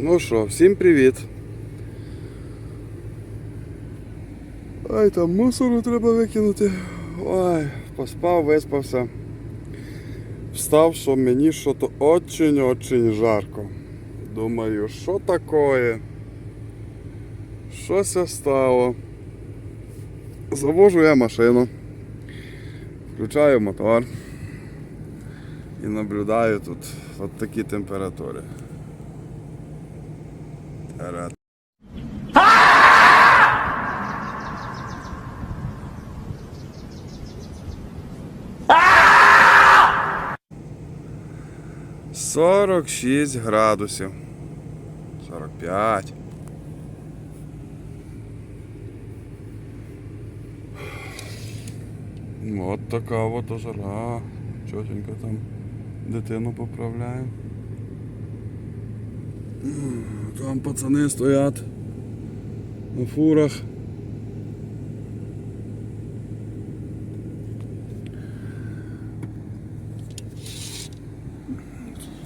Ну що, всім привіт. Ай, там мусору треба викинути. Ой, поспав, виспався. Встав, що мені що то очень-очень жарко. Думаю, що таке? Що це стало? Завожу я машину. Включаю мотор. І наблюдаю тут от такі температури. Тара. Сорок шість градусів. Сорок п'ять. От така от жара. Чотенько там дитину поправляємо. Там пацани стоять на фурах.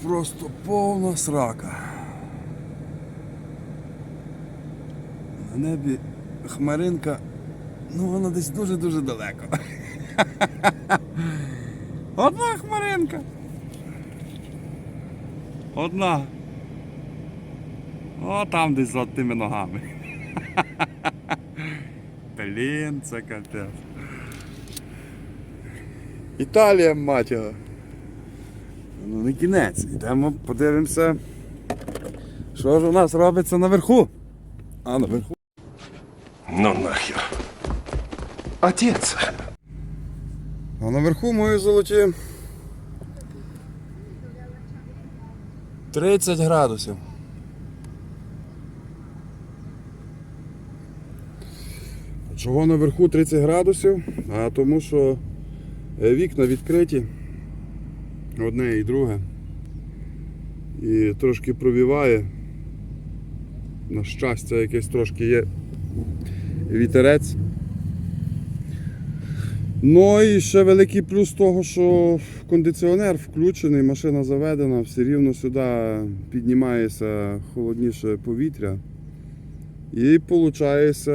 Просто повна срака. На небі хмаринка, ну вона десь дуже-дуже далеко. Одна хмаринка. Одна. О, там десь за тими ногами. Блін, це капець. Італія, мать його. Ну не кінець. Йдемо, подивимося, що ж у нас робиться наверху. А наверху. Ну нахер. Отец. А наверху мої золоті 30 градусів. Чого наверху 30 градусів? А тому що е, вікна відкриті. Одне і друге. І трошки провіває. На щастя, якесь трошки є вітерець. Ну і ще великий плюс того, що кондиціонер включений, машина заведена, все рівно сюди піднімається холодніше повітря. І виходить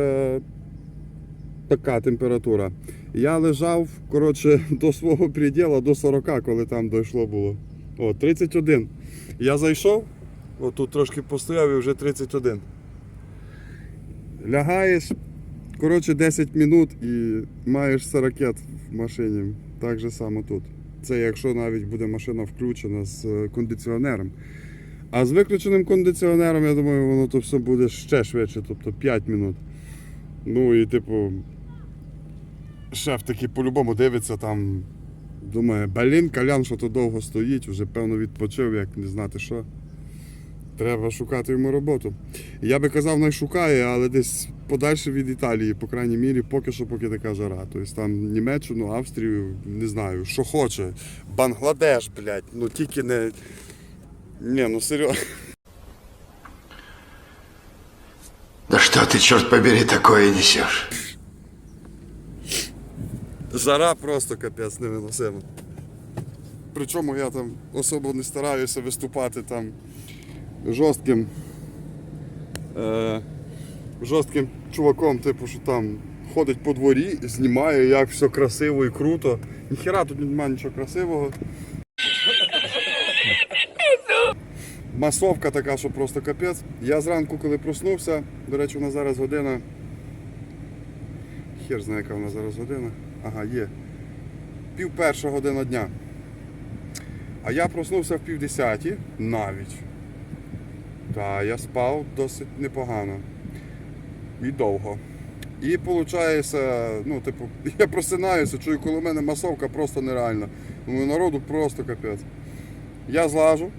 така температура. Я лежав коротше, до свого приділу, до 40, коли там дійшло було. О, 31. Я зайшов, отут трошки постояв і вже 31. Лягаєш, Коротше, 10 минут і маєш 40 в машині. Так же само тут. Це якщо навіть буде машина включена з е, кондиціонером. А з виключеним кондиціонером, я думаю, воно то все буде ще швидше, тобто 5 минут. Ну і типу, шеф такий по-любому дивиться там, думає, блін, калян, що то довго стоїть, вже певно відпочив, як не знати що. Треба шукати йому роботу. Я би казав, не шукає, але десь подальше від Італії, по крайній мірі, поки що поки така жара. Тобто там Німеччину, Австрію, не знаю, що хоче. Бангладеш, блядь, ну тільки не. Ні, ну серйозно. Да что ты, черт побери, такое несешь? Жара просто капець невиносима. Причому я там особо не стараюся виступати там жорстким. Е, жорстким чуваком, типу, що там ходить по дворі, знімає, як все красиво і круто. Ніхера тут немає нічого красивого. Масовка така, що просто капець. Я зранку, коли проснувся, до речі, у нас зараз година. Хер знає, яка у нас зараз година. Ага, є. Пів перша година дня. А я проснувся в пів десяті навіть. Та я спав досить непогано. І довго. І виходить, ну, типу, я просинаюся, чую, коло мене масовка просто нереальна. Ну, народу просто капець. Я злажу.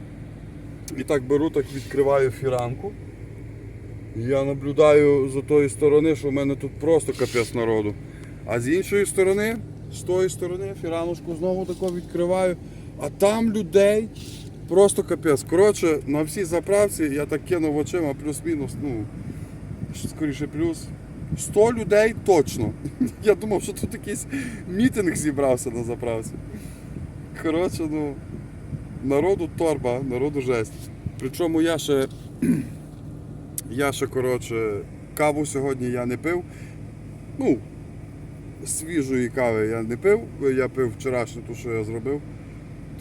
І так беру, так відкриваю фіранку. Я наблюдаю з тої сторони, що в мене тут просто капець народу. А з іншої сторони, з тої сторони, фіраночку знову тако відкриваю. А там людей просто капець. Коротше, на всій заправці я так кинув очима плюс-мінус, ну, скоріше плюс. 100 людей точно. Я думав, що тут якийсь мітинг зібрався на заправці. Коротше, ну, народу торба, народу жесть. Причому я ще Я ще, коротше, каву сьогодні я не пив. Ну, свіжої кави я не пив. Я пив вчорашню ту, що я зробив.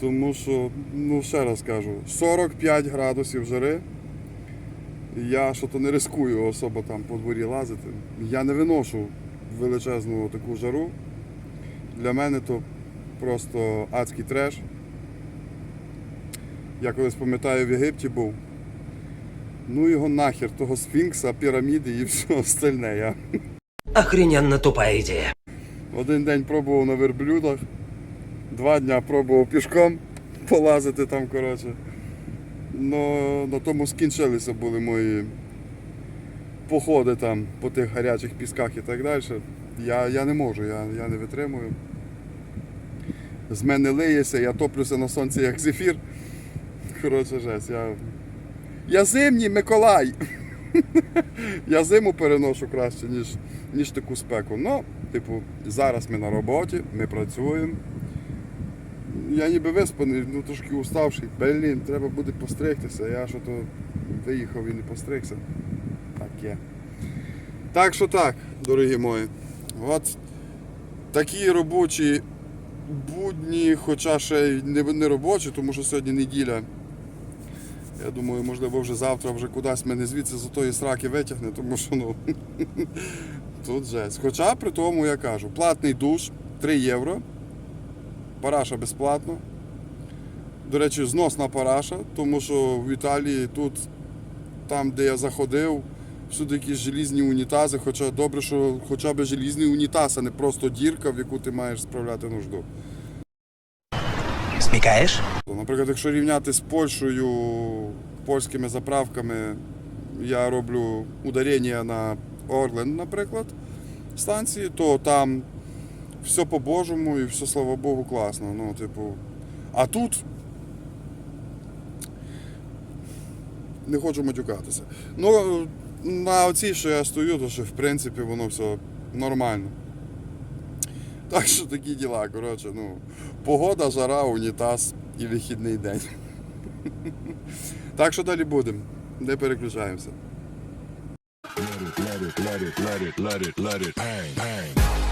Тому що, ну ще раз кажу, 45 градусів жари. Я що то не рискую особо там по дворі лазити. Я не виношу величезну таку жару. Для мене то просто адський треш. Я колись пам'ятаю в Єгипті був. Ну його нахер, того сфінкса, піраміди і все остальне. Я Охрененно тупая идея. Один день пробував на верблюдах, два дня пробував пішком полазити там, коротше. Но на тому скінчилися були мої походи там по тих гарячих пісках і так далі. Я, я не можу, я, я не витримую. З мене лиється, я топлюся на сонці як зефір. Коротше, жесть, я. Я зимній Миколай. Я зиму переношу краще, ніж, ніж таку спеку. Ну, типу, зараз ми на роботі, ми працюємо. Я ніби виспаний, ну трошки уставший. Блін, треба буде постригтися. Я що то виїхав і не постригся. Так є. Так що так, дорогі мої. От такі робочі будні, хоча ще й не, робочі, тому що сьогодні неділя. Я думаю, можливо, вже завтра вже кудись мене звідси з тої сраки витягне, тому що ну тут жесть. Хоча при тому я кажу, платний душ 3 євро. Параша безплатно. До речі, зносна параша, тому що в Італії тут, там, де я заходив, всюди якісь желізні унітази, хоча добре, що хоча б желізний унітаз, а не просто дірка, в яку ти маєш справляти нужду. Смекаешь? Наприклад, якщо рівняти з Польщею, польськими заправками, я роблю ударення на Орленд, наприклад, станції, то там все по-божому і все, слава Богу, класно. Ну, типу, а тут не хочу матюкатися. Ну, на оцій, що я стою, то що в принципі воно все нормально. Так що такі діла, коротше, ну, погода, жара, унітаз і вихідний день. Так що далі будемо. Не переключаємося. Let it, let it, let it, let it, let it.